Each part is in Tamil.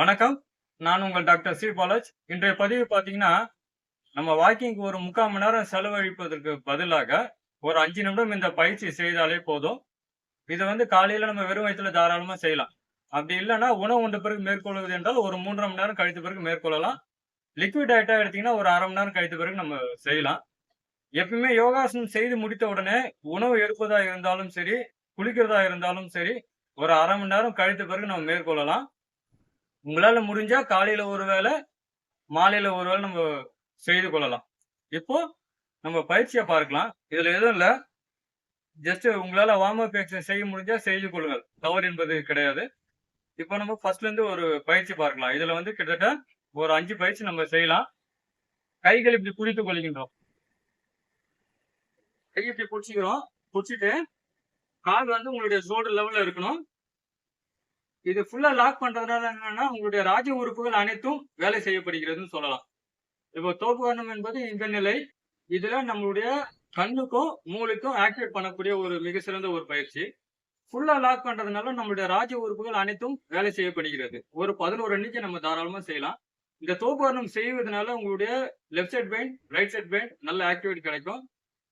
வணக்கம். நான் உங்கள் டாக்டர் சி. பாலாஜ். இன்றைய பதிவு பார்த்தீங்கன்னா நம்ம வாக்கிங்க்கு ஒரு முக்கால் மணி நேரம் செலவழிப்பதற்கு பதிலாக ஒரு அஞ்சு நிமிடம் இந்த பயிற்சி செய்தாலே போதும். இதை வந்து காலையில் நம்ம வெறும் வயிற்றுல தாராளமாக செய்யலாம். அப்படி இல்லைன்னா உணவு உண்ட பிறகு மேற்கொள்வது என்றால் ஒரு மூன்றரை மணி நேரம் கழித்த பிறகு மேற்கொள்ளலாம். லிக்விட் டயட்டாக எடுத்திங்கன்னா ஒரு அரை மணி நேரம் கழித்த பிறகு நம்ம செய்யலாம். எப்பயுமே யோகாசனம் செய்து முடித்த உடனே உணவு எடுப்பதாக இருந்தாலும் சரி குளிக்கிறதா இருந்தாலும் சரி ஒரு அரை மணி நேரம் கழித்த பிறகு நம்ம மேற்கொள்ளலாம். உங்களால முடிஞ்சா காலையில ஒரு வேளை மாலையில ஒரு வேளை நம்ம செய்து கொள்ளலாம். இப்போ நம்ம பயிற்சியை பார்க்கலாம். இதுல எதுவும் இல்ல. ஜஸ்ட் உங்களால வார்ம் அப் எக்ஸசைஸ் செய்ய முடிஞ்சா செய்து கொள்ளுங்கள். தவறு என்பது கிடையாது. இப்போ நம்ம ஃபர்ஸ்ட்ல இருந்து ஒரு பயிற்சி பார்க்கலாம். இதுல வந்து கிட்டத்தட்ட ஒரு அஞ்சு பயிற்சி நம்ம செய்யலாம். கைகள் இப்படி குறித்து கொள்கின்றோம். கை இப்படி பிடிச்சிக்கிறோம் பிடிச்சிட்டு கால் வந்து உங்களுடைய ஷோல்டர் லெவல்ல இருக்கணும். இது ஃபுல்லா லாக் பண்றதுனால என்னன்னா உங்களுடைய ராஜ உறுப்புகள் அனைத்தும் வேலை செய்யப்படுகிறதுன்னு சொல்லலாம். இப்போ தோப்புகரணம் என்பது இந்த நிலை. இதுல நம்மளுடைய கண்ணுக்கும் மூளைக்கும் ஆக்டிவேட் பண்ணக்கூடிய ஒரு மிக சிறந்த ஒரு பயிற்சி. ஃபுல்லா லாக் பண்றதுனால நம்மளுடைய ராஜ உறுப்புகள் அனைத்தும் வேலை செய்யப்படுகிறது. ஒரு பதினோரு எண்ணிக்கை நம்ம தாராளமா செய்யலாம். இந்த தோப்புகரணம் செய்வதனால உங்களுடைய left side pain right side pain நல்ல ஆக்டிவிட்டி கிடைக்கும்.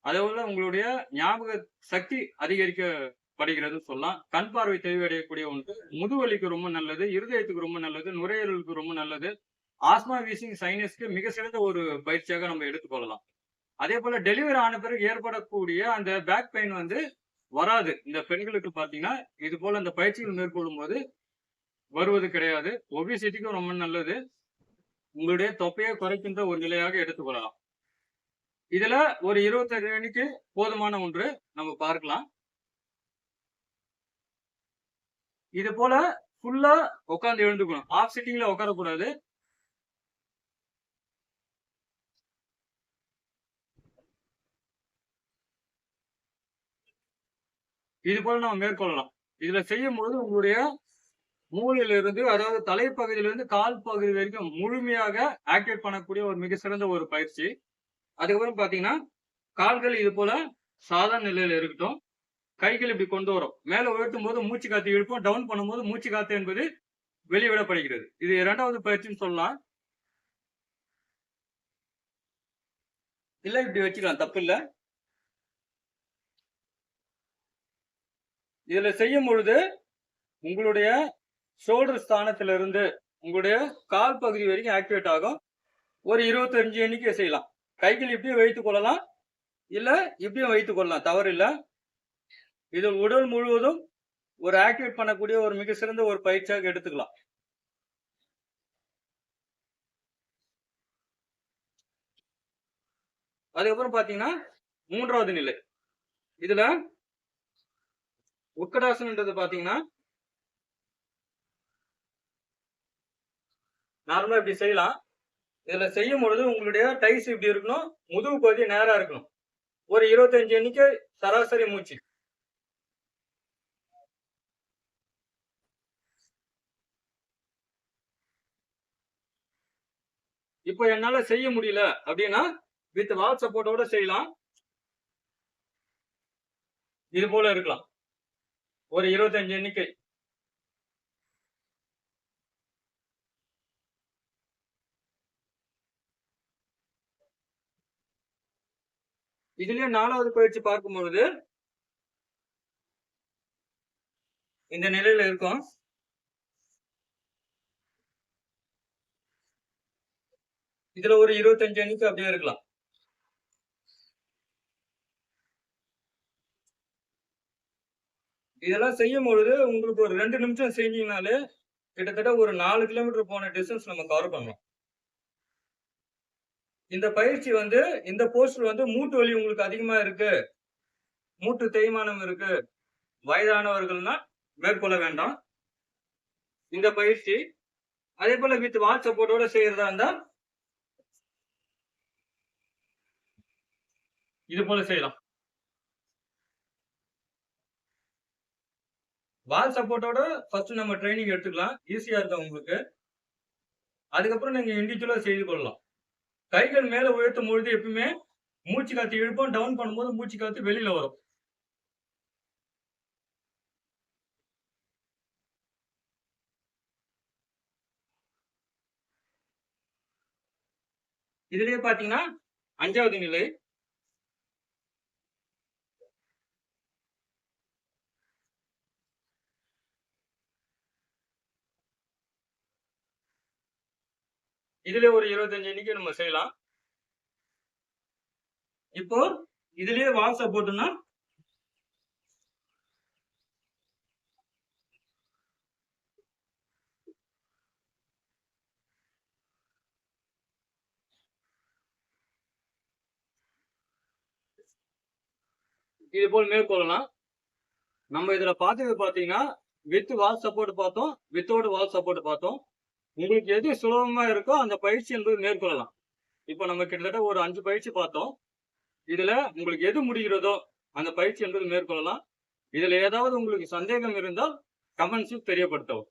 அதே போல உங்களுடைய ஞாபக சக்தி அதிகரிக்க படுகிறது சொல்லலாம். கண் பார்வை தெளிவடையக்கூடிய ஒன்று. முதுவலிக்கு ரொம்ப நல்லது இருதயத்துக்கு ரொம்ப நல்லது நுரையீரலுக்கு ரொம்ப நல்லது. ஆஸ்மா வீசிங் சைனஸ்க்கு மிக சிறந்த ஒரு பயிற்சியாக நம்ம எடுத்துக்கொள்ளலாம் அதே போல டெலிவரி ஆன பிறகு ஏற்படக்கூடிய அந்த பேக் பெயின் வந்து வராது. இந்த பெண்களுக்கு பார்த்தீங்கன்னா இது போல அந்த பயிற்சிகள் மேற்கொள்ளும் போது வருவது கிடையாது. ஒபிசிட்டிக்கும் ரொம்ப நல்லது. உங்களுடைய தொப்பையை குறைக்கின்ற ஒரு நிலையாக எடுத்துக்கொள்ளலாம் இதுல ஒரு இருபத்தஞ்சு மணிக்கு போதுமான ஒன்று நம்ம பார்க்கலாம். இது போல ஃபுல்லா உட்காந்து எழுந்துக்கணும். ஆஃப் சிட்டிங்ல உட்காரக்கூடாது இது போல நம்ம மேற்கொள்ளலாம். இதுல செய்யும் பொழுது உங்களுடைய மூளையில இருந்து அதாவது தலைப்பகுதியிலிருந்து கால் பகுதி வரைக்கும் முழுமையாக ஆக்டிவேட் பண்ணக்கூடிய ஒரு மிக சிறந்த ஒரு பயிற்சி. அதுக்கப்புறம் பாத்தீங்கன்னா கால்கள் இது போல சாதாரண நிலையில இருக்கட்டும். கைகள் இப்படி கொண்டு வரும். மேல உயர்த்தும் போது மூச்சு காத்து இழுப்போம். டவுன் பண்ணும்போது மூச்சு காத்து என்பது வெளிவிடப்படுகிறது. இது இரண்டாவது பயிற்சின்னு சொல்லலாம். இல்ல இப்படி வச்சுக்கலாம். தப்பு இல்ல. இதுல செய்யும் பொழுது உங்களுடைய ஷோல்டர் ஸ்தானத்துல இருந்து உங்களுடைய கால் பகுதி வரைக்கும் ஆக்டிவேட் ஆகும். ஒரு இருபத்தஞ்சு எண்ணிக்கை செய்யலாம். கைகள் இப்படியும் வைத்துக் கொள்ளலாம். இல்ல இப்படியும் வைத்துக் கொள்ளலாம். தவறு இல்ல. இது உடல் முழுவதும் ஒரு ஆக்டிவேட் பண்ணக்கூடிய ஒரு மிக சிறந்த ஒரு பயிற்சியாக எடுத்துக்கலாம். அதுக்கப்புறம் பாத்தீங்கன்னா மூன்றாவது நிலை. இதுல உட்கடாசனன்றது பாத்தீங்கன்னா நார்மலா இப்படி செய்யலாம். இதுல செய்யும் பொழுது உங்களுடைய டைஸ் இப்படி இருக்கணும் முதுகு பகுதி நேரா இருக்கணும். ஒரு இருபத்தஞ்சு எண்ணிக்கை சராசரி மூச்சு. இப்போ என்னால செய்ய முடியல அப்படின்னா வித் வால் சப்போர்ட்டோட செய்யலாம். இது போல இருக்கலாம். ஒரு இருபத்தஞ்சு எண்ணிக்கை. இதுலயே நாலாவது பயிற்சி பார்க்கும் பொழுது இந்த நிலையில இருக்கும். இதுல ஒரு இருபத்தஞ்சு அணிக்கு அப்படியே இருக்கலாம். இதெல்லாம் செய்யும் பொழுது உங்களுக்கு ஒரு ரெண்டு நிமிஷம் செஞ்சீங்கனாலே கிட்டத்தட்ட ஒரு நாலு கிலோமீட்டர் போன டிஸ்டன்ஸ் நம்ம கவர் பண்ணலாம். இந்த பயிற்சி வந்து இந்த போஸ்டர் வந்து மூட்டு வலி உங்களுக்கு அதிகமா இருக்கு. மூட்டு தேய்மானம் இருக்கு. வயதானவர்கள்னா மேற்கொள்ள வேண்டாம். இந்த பயிற்சி அதே போல வித் வால் சப்போர்ட்டோட செய்யறதா இருந்தா இது போல செய்யலாம். வால் சப்போர்ட்டோட ஃபர்ஸ்ட் நம்ம ட்ரைனிங் எடுத்துக்கலாம். ஈஸியா இருக்கும் உங்களுக்கு. அதுக்கப்புறம் நீங்க இண்டிவிஜுவலா செய்து கொள்ளலாம். கைகள் மேல உயர்த்தும் பொழுது எப்பவுமே மூச்சு காத்து இழுப்போம். டவுன் பண்ணும்போது மூச்சு காத்து வெளியில வரும். இதுலயே பாத்தீங்கன்னா அஞ்சாவது நிலை. இதுல ஒரு இருபத்தஞ்சு எண்ணிக்கை நம்ம செய்யலாம். இப்போ இதுலயே வால் சப்போர்ட்னா இது போல் மேற்கொள்ளலாம். நம்ம இதுல பார்த்தது பாத்தீங்கன்னா வித் வால் சப்போர்ட் பார்த்தோம் வித்தோட வால் சப்போர்ட் பார்த்தோம். உங்களுக்கு எது சுலபமாக இருக்கோ அந்த பயிற்சி என்பது மேற்கொள்ளலாம். இப்போ நம்ம கிட்டத்தட்ட ஒரு அஞ்சு பயிற்சி பார்த்தோம். இதில் உங்களுக்கு எது முடிகிறதோ அந்த பயிற்சி என்பது மேற்கொள்ளலாம். இதில் ஏதாவது உங்களுக்கு சந்தேகம் இருந்தால் கமெண்ட்ஸில் தெரியப்படுத்தவும்.